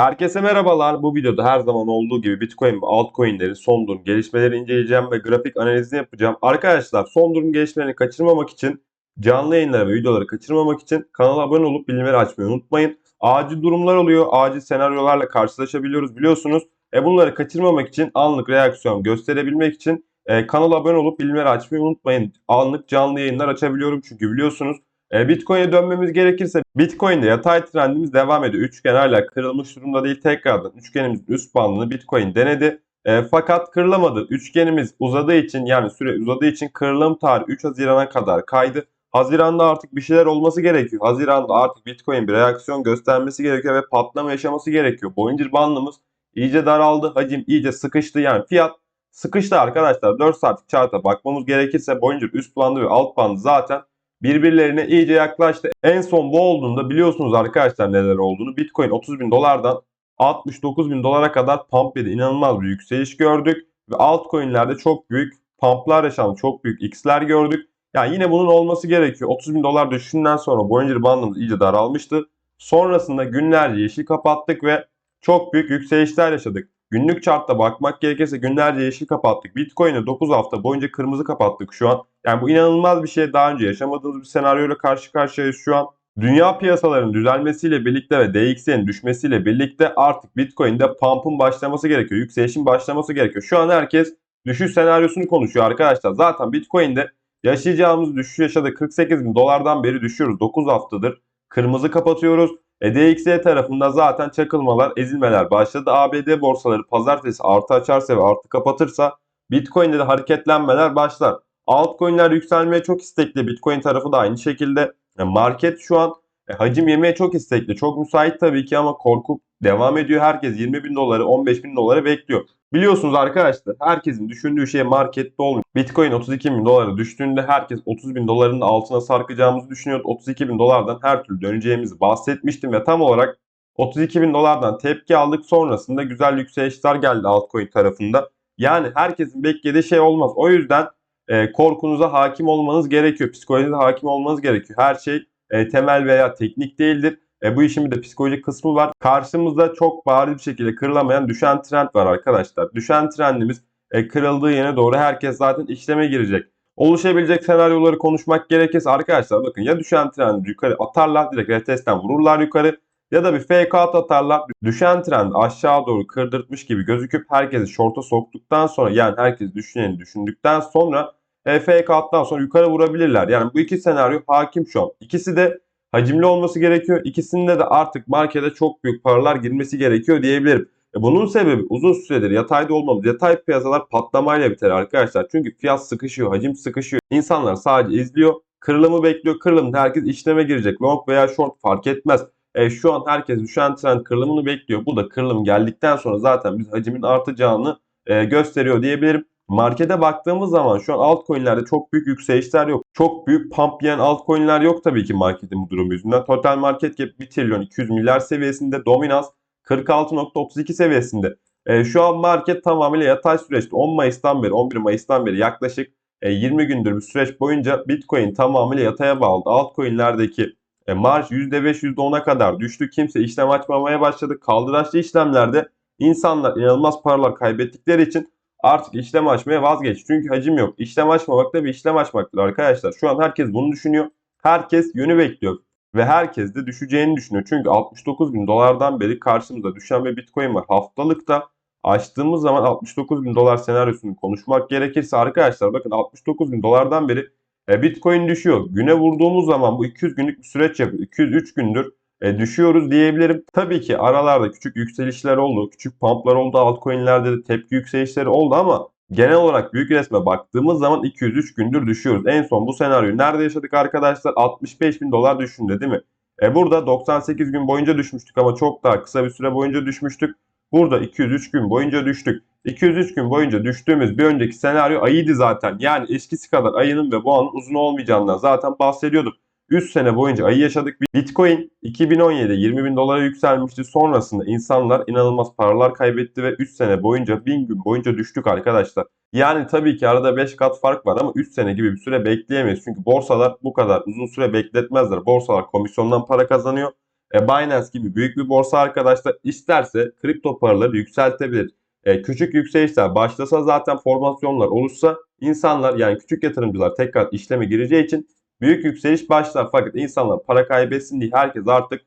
Herkese merhabalar. Bu videoda her zaman olduğu gibi Bitcoin ve altcoin'lerin son durum gelişmeleri inceleyeceğim ve grafik analizini yapacağım. Arkadaşlar son durum gelişmelerini kaçırmamak için canlı yayınları ve videoları kaçırmamak için kanala abone olup bildirimleri açmayı unutmayın. Acil durumlar oluyor. Acil senaryolarla karşılaşabiliyoruz biliyorsunuz. E bunları kaçırmamak için anlık reaksiyon gösterebilmek için e, kanala abone olup bildirimleri açmayı unutmayın. Anlık canlı yayınlar açabiliyorum çünkü biliyorsunuz Bitcoin'e dönmemiz gerekirse Bitcoin'de yatay trendimiz devam ediyor. Üçgen hala kırılmış durumda değil. Tekrardan üçgenimizin üst bandını Bitcoin denedi. E, fakat kırılamadı. Üçgenimiz uzadığı için yani süre uzadığı için kırılım tarihi 3 Haziran'a kadar kaydı. Haziranda artık bir şeyler olması gerekiyor. Haziranda artık Bitcoin bir reaksiyon göstermesi gerekiyor ve patlama yaşaması gerekiyor. Bollinger bandımız iyice daraldı. Hacim iyice sıkıştı. Yani fiyat sıkıştı arkadaşlar. 4 saatlik chart'a bakmamız gerekirse Bollinger üst bandı ve alt bandı zaten birbirlerine iyice yaklaştı. En son bu olduğunda biliyorsunuz arkadaşlar neler olduğunu. Bitcoin 30 bin dolardan 69 bin dolara kadar pump yedi. İnanılmaz bir yükseliş gördük. Ve altcoin'lerde çok büyük pumplar yaşandı. Çok büyük x'ler gördük. Yani yine bunun olması gerekiyor. 30 bin dolar düşünden sonra Bollinger bandımız iyice daralmıştı. Sonrasında günlerce yeşil kapattık ve çok büyük yükselişler yaşadık. Günlük chartta bakmak gerekirse günlerce yeşil kapattık. Bitcoin'e 9 hafta boyunca kırmızı kapattık şu an. Yani bu inanılmaz bir şey. Daha önce yaşamadığımız bir senaryoyla karşı karşıyayız şu an. Dünya piyasalarının düzelmesiyle birlikte ve DXY'nin düşmesiyle birlikte artık Bitcoin'de pump'ın başlaması gerekiyor. Yükselişin başlaması gerekiyor. Şu an herkes düşüş senaryosunu konuşuyor arkadaşlar. Zaten Bitcoin'de yaşayacağımız düşüş yaşadı. 48 bin dolardan beri düşüyoruz. 9 haftadır kırmızı kapatıyoruz. E, DXY tarafında zaten çakılmalar, ezilmeler başladı. ABD borsaları pazartesi artı açarsa ve artı kapatırsa Bitcoin'de de hareketlenmeler başlar. Altcoin'ler yükselmeye çok istekli. Bitcoin tarafı da aynı şekilde. E, market şu an e, hacim yemeye çok istekli. Çok müsait tabii ki ama korku devam ediyor. Herkes 20 bin doları, 15 bin doları bekliyor. Biliyorsunuz arkadaşlar herkesin düşündüğü şey markette olmuyor. Bitcoin 32 bin dolara düştüğünde herkes 30 bin doların altına sarkacağımızı düşünüyordu. 32 bin dolardan her türlü döneceğimizi bahsetmiştim ve tam olarak 32 bin dolardan tepki aldık. Sonrasında güzel yükselişler geldi altcoin tarafında. Yani herkesin beklediği şey olmaz. O yüzden e, korkunuza hakim olmanız gerekiyor. Psikolojinize hakim olmanız gerekiyor. Her şey e, temel veya teknik değildir. E, bu işin bir de psikolojik kısmı var. Karşımızda çok bariz bir şekilde kırılamayan düşen trend var arkadaşlar. Düşen trendimiz e, kırıldığı yere doğru herkes zaten işleme girecek. Oluşabilecek senaryoları konuşmak gerekirse arkadaşlar bakın ya düşen trend yukarı atarlar direkt retestten vururlar yukarı ya da bir fake out atarlar. Düşen trend aşağı doğru kırdırtmış gibi gözüküp herkesi short'a soktuktan sonra yani herkes düşüneni düşündükten sonra e, fake out'tan sonra yukarı vurabilirler. Yani bu iki senaryo hakim şu an. İkisi de hacimli olması gerekiyor. İkisinde de artık markete çok büyük paralar girmesi gerekiyor diyebilirim. E bunun sebebi uzun süredir yatayda olmamız. Yatay piyasalar patlamayla biter arkadaşlar. Çünkü fiyat sıkışıyor, hacim sıkışıyor. İnsanlar sadece izliyor. Kırılımı bekliyor. Kırılımda herkes işleme girecek. Long veya short fark etmez. E, şu an herkes düşen trend kırılımını bekliyor. Bu da kırılım geldikten sonra zaten biz hacimin artacağını e, gösteriyor diyebilirim. Markete baktığımız zaman şu an altcoin'lerde çok büyük yükselişler yok. Çok büyük pump yiyen altcoin'ler yok tabii ki marketin bu durumu yüzünden. Total market cap 1 trilyon 200 milyar seviyesinde. Dominance 46.32 seviyesinde. E, şu an market tamamıyla yatay süreçte 10 Mayıs'tan beri 11 Mayıs'tan beri yaklaşık e, 20 gündür bir süreç boyunca Bitcoin tamamıyla yataya bağlı. Altcoin'lerdeki e, marj %5 %10'a kadar düştü. Kimse işlem açmamaya başladı. Kaldıraçlı işlemlerde insanlar inanılmaz paralar kaybettikleri için artık işlem açmaya vazgeç. Çünkü hacim yok. İşlem açmamak da bir işlem açmaktır arkadaşlar. Şu an herkes bunu düşünüyor. Herkes yönü bekliyor. Ve herkes de düşeceğini düşünüyor. Çünkü 69 bin dolardan beri karşımızda düşen bir bitcoin var. Haftalıkta açtığımız zaman 69 bin dolar senaryosunu konuşmak gerekirse arkadaşlar bakın 69 bin dolardan beri e, bitcoin düşüyor. Güne vurduğumuz zaman bu 200 günlük bir süreç yapıyor. 203 gündür düşüyoruz diyebilirim. Tabii ki aralarda küçük yükselişler oldu. Küçük pumplar oldu. Altcoin'lerde de tepki yükselişleri oldu ama genel olarak büyük resme baktığımız zaman 203 gündür düşüyoruz. En son bu senaryoyu nerede yaşadık arkadaşlar? 65 bin dolar düşünde değil mi? E burada 98 gün boyunca düşmüştük ama çok daha kısa bir süre boyunca düşmüştük. Burada 203 gün boyunca düştük. 203 gün boyunca düştüğümüz bir önceki senaryo ayıydı zaten. Yani eskisi kadar ayının ve boğanın uzun olmayacağından zaten bahsediyorduk. 3 sene boyunca ayı yaşadık. Bitcoin 2017'de 20 bin dolara yükselmişti. Sonrasında insanlar inanılmaz paralar kaybetti ve 3 sene boyunca 1000 gün boyunca düştük arkadaşlar. Yani tabii ki arada 5 kat fark var ama 3 sene gibi bir süre bekleyemeyiz. Çünkü borsalar bu kadar uzun süre bekletmezler. Borsalar komisyondan para kazanıyor E, Binance gibi büyük bir borsa arkadaşlar isterse kripto paraları yükseltebilir. E, küçük yükselişler başlasa zaten formasyonlar olursa insanlar yani küçük yatırımcılar tekrar işleme gireceği için büyük yükseliş başlar. Fakat insanlar para kaybetsin diye herkes artık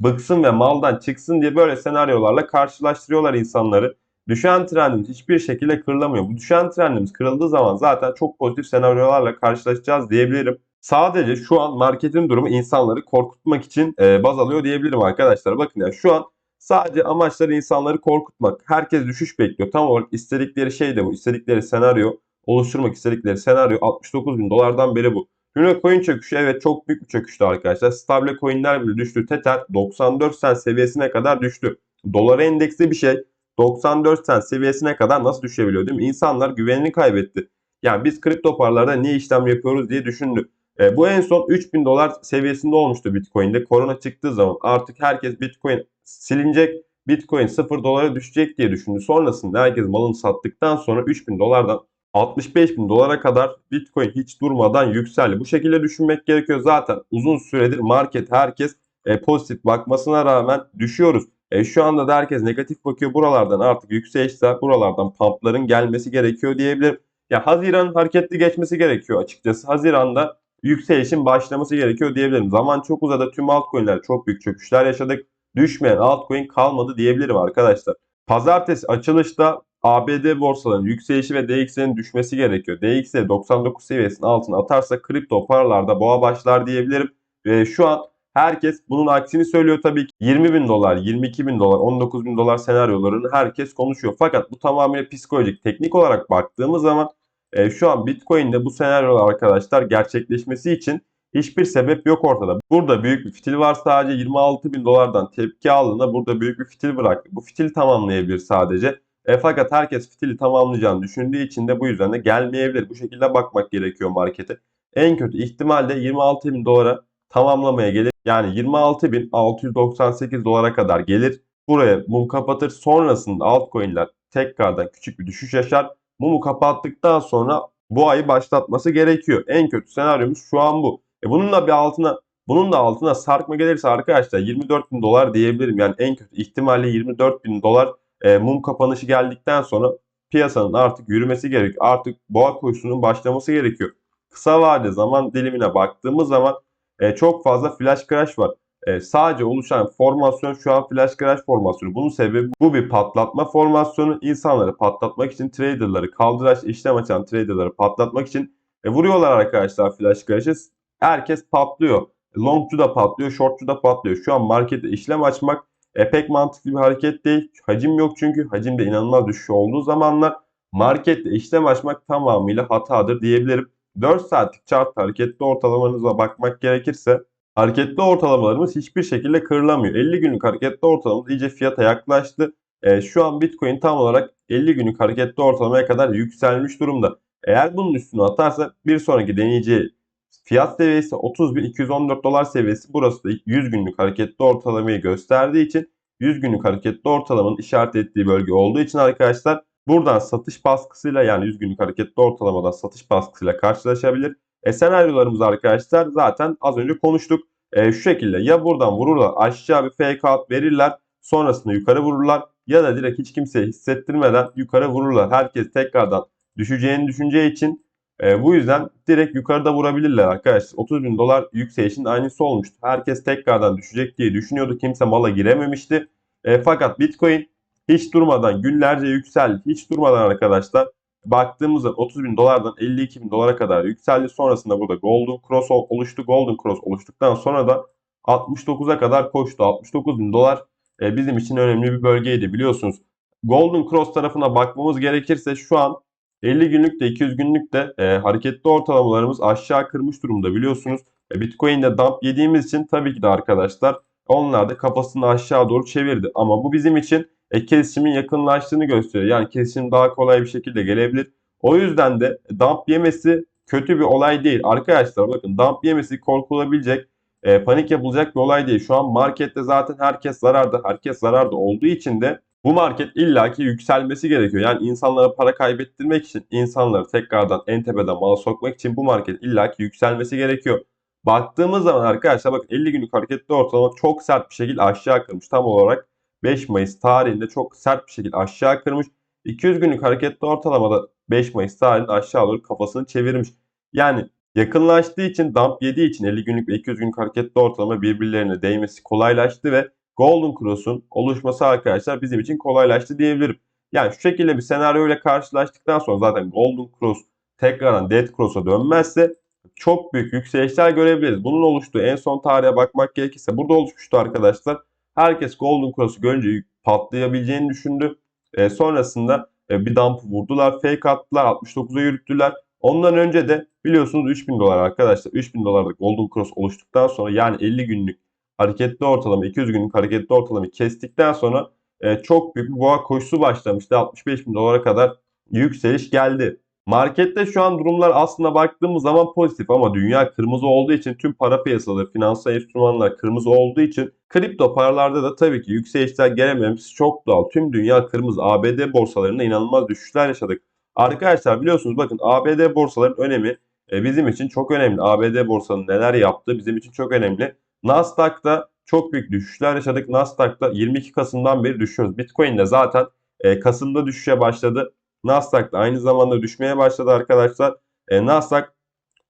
bıksın ve maldan çıksın diye böyle senaryolarla karşılaştırıyorlar insanları. Düşen trendimiz hiçbir şekilde kırılamıyor. Bu düşen trendimiz kırıldığı zaman zaten çok pozitif senaryolarla karşılaşacağız diyebilirim. Sadece şu an marketin durumu insanları korkutmak için e, baz alıyor diyebilirim arkadaşlar. Bakın ya şu an sadece amaçları insanları korkutmak. Herkes düşüş bekliyor. Tam olarak istedikleri şey de bu. İstedikleri senaryo oluşturmak istedikleri senaryo 69 bin dolardan beri bu. Luna çöküşü evet çok büyük bir çöküştü arkadaşlar. Stable coinler bile düştü. Tether 94 cent seviyesine kadar düştü. Dolara endeksli bir şey 94 cent seviyesine kadar nasıl düşebiliyor değil mi? İnsanlar güvenini kaybetti. Yani biz kripto paralarda niye işlem yapıyoruz diye düşündü. E, bu en son 3000 dolar seviyesinde olmuştu Bitcoin'de. Korona çıktığı zaman artık herkes Bitcoin silinecek. Bitcoin 0 dolara düşecek diye düşündü. Sonrasında herkes malını sattıktan sonra 3000 dolardan 65 bin dolara kadar Bitcoin hiç durmadan yükseldi. Bu şekilde düşünmek gerekiyor. Zaten uzun süredir market herkes e, pozitif bakmasına rağmen düşüyoruz. E, şu anda da herkes negatif bakıyor. Buralardan artık yükselişler, buralardan pumpların gelmesi gerekiyor diyebilirim. Ya Haziran hareketli geçmesi gerekiyor açıkçası. Haziran'da yükselişin başlaması gerekiyor diyebilirim. Zaman çok uzadı. Tüm altcoin'ler çok büyük çöküşler yaşadık. Düşmeyen altcoin kalmadı diyebilirim arkadaşlar. Pazartesi açılışta ABD borsalarının yükselişi ve DXY'nin düşmesi gerekiyor. DXY 99 seviyesinin altına atarsa kripto paralarda boğa başlar diyebilirim. Ve şu an herkes bunun aksini söylüyor tabii ki. 20 bin dolar, 22 bin dolar, 19 bin dolar senaryolarını herkes konuşuyor. Fakat bu tamamen psikolojik. Teknik olarak baktığımız zaman e, şu an Bitcoin'de bu senaryolar arkadaşlar gerçekleşmesi için hiçbir sebep yok ortada. Burada büyük bir fitil var sadece 26 bin dolardan tepki aldığında burada büyük bir fitil bıraktı. Bu fitil tamamlayabilir sadece. E, fakat herkes fitili tamamlayacağını düşündüğü için de bu yüzden de gelmeyebilir. Bu şekilde bakmak gerekiyor markete. En kötü ihtimalle 26 bin dolara tamamlamaya gelir. Yani 26.698 dolara kadar gelir. Buraya mum kapatır. Sonrasında altcoin'ler tekrardan küçük bir düşüş yaşar. Mumu kapattıktan sonra bu ayı başlatması gerekiyor. En kötü senaryomuz şu an bu. E bunun da bir altına bunun da altına sarkma gelirse arkadaşlar 24 bin dolar diyebilirim. Yani en kötü ihtimalle 24 bin dolar e, mum kapanışı geldikten sonra piyasanın artık yürümesi gerekiyor. Artık boğa koşusunun başlaması gerekiyor. Kısa vade zaman dilimine baktığımız zaman e, çok fazla flash crash var. E, sadece oluşan formasyon şu an flash crash formasyonu. Bunun sebebi bu bir patlatma formasyonu. İnsanları patlatmak için traderları, kaldıraç işlem açan traderları patlatmak için e, vuruyorlar arkadaşlar flash crash'ı. Herkes patlıyor. Longcu da patlıyor, shortcu da patlıyor. Şu an markette işlem açmak e, pek mantıklı bir hareket değil. Hacim yok çünkü. Hacimde inanılmaz düşüş olduğu zamanlar markette işlem açmak tamamıyla hatadır diyebilirim. 4 saatlik chart hareketli ortalamanıza bakmak gerekirse hareketli ortalamalarımız hiçbir şekilde kırılamıyor. 50 günlük hareketli ortalamamız iyice fiyata yaklaştı. E, şu an Bitcoin tam olarak 50 günlük hareketli ortalamaya kadar yükselmiş durumda. Eğer bunun üstüne atarsa bir sonraki deneyeceği fiyat seviyesi 30.214 dolar seviyesi. Burası da 100 günlük hareketli ortalamayı gösterdiği için 100 günlük hareketli ortalamanın işaret ettiği bölge olduğu için arkadaşlar buradan satış baskısıyla yani 100 günlük hareketli ortalamadan satış baskısıyla karşılaşabilir. E senaryolarımız arkadaşlar zaten az önce konuştuk. E, şu şekilde ya buradan vururlar aşağı bir fake out verirler sonrasında yukarı vururlar ya da direkt hiç kimseye hissettirmeden yukarı vururlar. Herkes tekrardan düşeceğini düşüneceği için e, bu yüzden direkt yukarıda vurabilirler arkadaşlar. 30 bin dolar yükselişin aynısı olmuştu. Herkes tekrardan düşecek diye düşünüyordu. Kimse mala girememişti. E, fakat Bitcoin hiç durmadan günlerce yükseldi. Hiç durmadan arkadaşlar baktığımızda 30 bin dolardan 52 bin dolara kadar yükseldi. Sonrasında burada Golden Cross oluştu. Golden Cross oluştuktan sonra da 69'a kadar koştu. 69 bin dolar e, bizim için önemli bir bölgeydi biliyorsunuz. Golden Cross tarafına bakmamız gerekirse şu an 50 günlük de 200 günlük de e, hareketli ortalamalarımız aşağı kırmış durumda biliyorsunuz. E, Bitcoin'de dump yediğimiz için tabii ki de arkadaşlar onlar da kafasını aşağı doğru çevirdi. Ama bu bizim için e, kesimin yakınlaştığını gösteriyor. Yani kesim daha kolay bir şekilde gelebilir. O yüzden de dump yemesi kötü bir olay değil. Arkadaşlar bakın dump yemesi korkulabilecek, e, panik yapılacak bir olay değil. Şu an markette zaten herkes zararda, herkes zararda olduğu için de bu market illaki yükselmesi gerekiyor. Yani insanlara para kaybettirmek için, insanları tekrardan en tepeden mala sokmak için bu market illaki yükselmesi gerekiyor. Baktığımız zaman arkadaşlar bakın 50 günlük hareketli ortalama çok sert bir şekilde aşağı kırmış. Tam olarak 5 Mayıs tarihinde çok sert bir şekilde aşağı kırmış. 200 günlük hareketli ortalamada 5 Mayıs tarihinde aşağı doğru kafasını çevirmiş. Yani yakınlaştığı için dump yediği için 50 günlük ve 200 günlük hareketli ortalama birbirlerine değmesi kolaylaştı ve Golden Cross'un oluşması arkadaşlar bizim için kolaylaştı diyebilirim. Yani şu şekilde bir senaryo ile karşılaştıktan sonra zaten Golden Cross tekrardan Dead Cross'a dönmezse çok büyük yükselişler görebiliriz. Bunun oluştuğu en son tarihe bakmak gerekirse burada oluşmuştu arkadaşlar. Herkes Golden Cross'u görünce patlayabileceğini düşündü. E, sonrasında e, bir dump vurdular, fake attılar, 69'a yürüttüler. Ondan önce de biliyorsunuz 3000 dolar arkadaşlar. 3000 dolarda Golden Cross oluştuktan sonra yani 50 günlük hareketli ortalama, 200 günlük hareketli ortalamayı kestikten sonra e, çok büyük bir boğa koşusu başlamıştı. 65 bin dolara kadar yükseliş geldi. Markette şu an durumlar aslında baktığımız zaman pozitif ama dünya kırmızı olduğu için tüm para piyasaları, finansal enstrümanlar kırmızı olduğu için kripto paralarda da tabii ki yükselişler gelememesi çok doğal. Tüm dünya kırmızı. ABD borsalarında inanılmaz düşüşler yaşadık. Arkadaşlar biliyorsunuz bakın ABD borsaların önemi e, bizim için çok önemli. ABD borsanın neler yaptığı bizim için çok önemli. Nasdaq'ta çok büyük düşüşler yaşadık. Nasdaq'ta 22 Kasım'dan beri düşüyoruz. Bitcoin de zaten e, Kasım'da düşüşe başladı. Nasdaq da aynı zamanda düşmeye başladı arkadaşlar. E, Nasdaq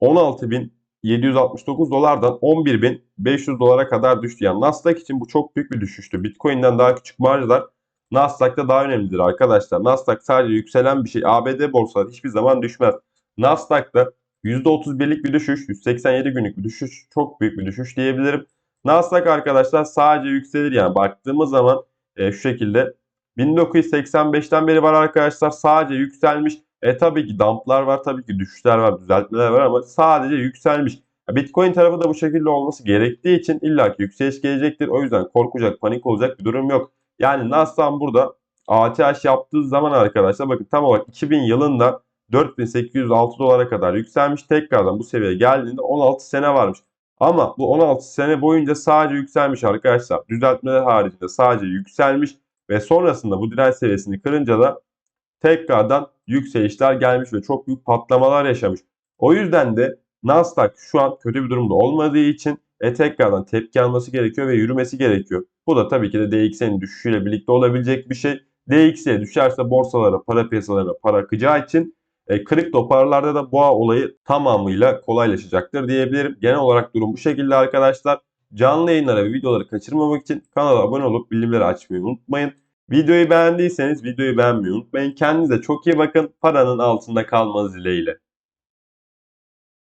16.769 dolardan 11.500 dolara kadar düştü. Yani Nasdaq için bu çok büyük bir düşüştü. Bitcoin'den daha küçük marjlar Nasdaq'ta daha önemlidir arkadaşlar. Nasdaq sadece yükselen bir şey. ABD borsaları hiçbir zaman düşmez. Nasdaq'ta %31'lik bir düşüş, 187 günlük bir düşüş, çok büyük bir düşüş diyebilirim. Nasdaq arkadaşlar sadece yükselir yani baktığımız zaman e, şu şekilde 1985'ten beri var arkadaşlar sadece yükselmiş. E tabii ki dumplar var tabii ki düşüşler var düzeltmeler var ama sadece yükselmiş. Bitcoin tarafı da bu şekilde olması gerektiği için illaki yükseliş gelecektir. O yüzden korkacak panik olacak bir durum yok. Yani Nasdaq burada ATH yaptığı zaman arkadaşlar bakın tam olarak 2000 yılında 4806 dolara kadar yükselmiş. Tekrardan bu seviyeye geldiğinde 16 sene varmış. Ama bu 16 sene boyunca sadece yükselmiş arkadaşlar. Düzeltmeler haricinde sadece yükselmiş ve sonrasında bu direnç seviyesini kırınca da tekrardan yükselişler gelmiş ve çok büyük patlamalar yaşamış. O yüzden de Nasdaq şu an kötü bir durumda olmadığı için e, tekrardan tepki alması gerekiyor ve yürümesi gerekiyor. Bu da tabii ki de DXY'nin düşüşüyle birlikte olabilecek bir şey. DXY düşerse borsalara, para piyasalarına para akacağı için e, kripto paralarda da boğa olayı tamamıyla kolaylaşacaktır diyebilirim. Genel olarak durum bu şekilde arkadaşlar. Canlı yayınlara ve videoları kaçırmamak için kanala abone olup bildirimleri açmayı unutmayın. Videoyu beğendiyseniz videoyu beğenmeyi unutmayın. Kendinize çok iyi bakın. Paranın altında kalmanız dileğiyle.